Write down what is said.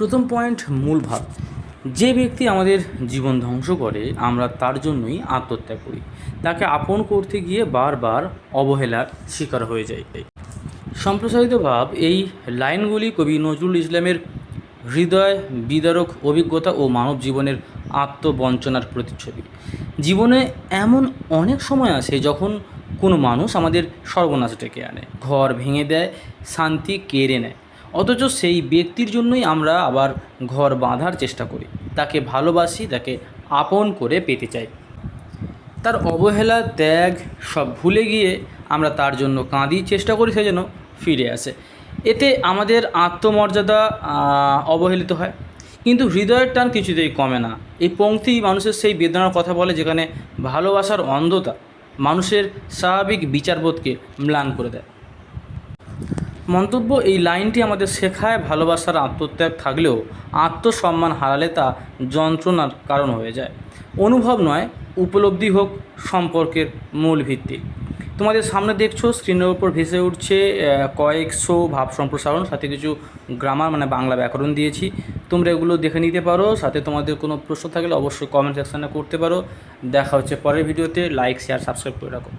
প্রথম পয়েন্ট মূল ভাব। যে ব্যক্তি আমাদের জীবন ধ্বংস করে, আমরা তার জন্যই আত্মহত্যা করি। তাকে আপন করতে গিয়ে বারবার অবহেলার শিকার হয়ে যায় সম্প্রসারিত ভাব, এই লাইনগুলি কবি নজরুল ইসলামের হৃদয় বিদারক অভিজ্ঞতা ও মানব জীবনের আত্মবঞ্চনার প্রতিচ্ছবি। জীবনে এমন অনেক সময় আছে যখন কোনো মানুষ আমাদের সর্বনাশ ডেকে আনে, ঘর ভেঙে দেয়, শান্তি কেড়ে নেয়। অথচ সেই ব্যক্তির জন্যই আমরা আবার ঘর বাঁধার চেষ্টা করি। তাকে ভালোবাসি, তাকে আপন করে পেতে চাই। তার অবহেলা, ত্যাগ সব ভুলে গিয়ে আমরা তার জন্য কাঁদি চেষ্টা করি, সে যেন ফিরে আসে। এতে আমাদের আত্মমর্যাদা অবহেলিত হয়। কিন্তু হৃদয়ের টান কিছুতেই কমে না। এই পংক্তি মানুষের সেই বেদনার কথা বলে যেখানে ভালোবাসার অন্ধতা মানুষের স্বাভাবিক বিচারবোধকে ম্লান করে দেয়। মন্তব্য এই লাইনটি আমাদের শেখায় ভালোবাসার আত্মত্যাগ থাকলেও আত্মসম্মান হারালে তা যন্ত্রণার কারণ হয়ে যায়। অনুভব নয়, উপলব্ধি হোক সম্পর্কের মূল ভিত্তি। তোমাদের সামনে দেখছ, স্ক্রিনের উপর ভেসে উঠছে কয়েকশো ভাব সম্প্রসারণ, সাথে কিছু গ্রামার মানে বাংলা ব্যাকরণ দিয়েছি। তোমরা এগুলো দেখে নিতে পারো, সাথে তোমাদের কোনো প্রশ্ন থাকলে অবশ্যই কমেন্ট সেকশানে করতে পারো। দেখা হচ্ছে পরের ভিডিওতে লাইক শেয়ার সাবস্ক্রাইব করে রাখো।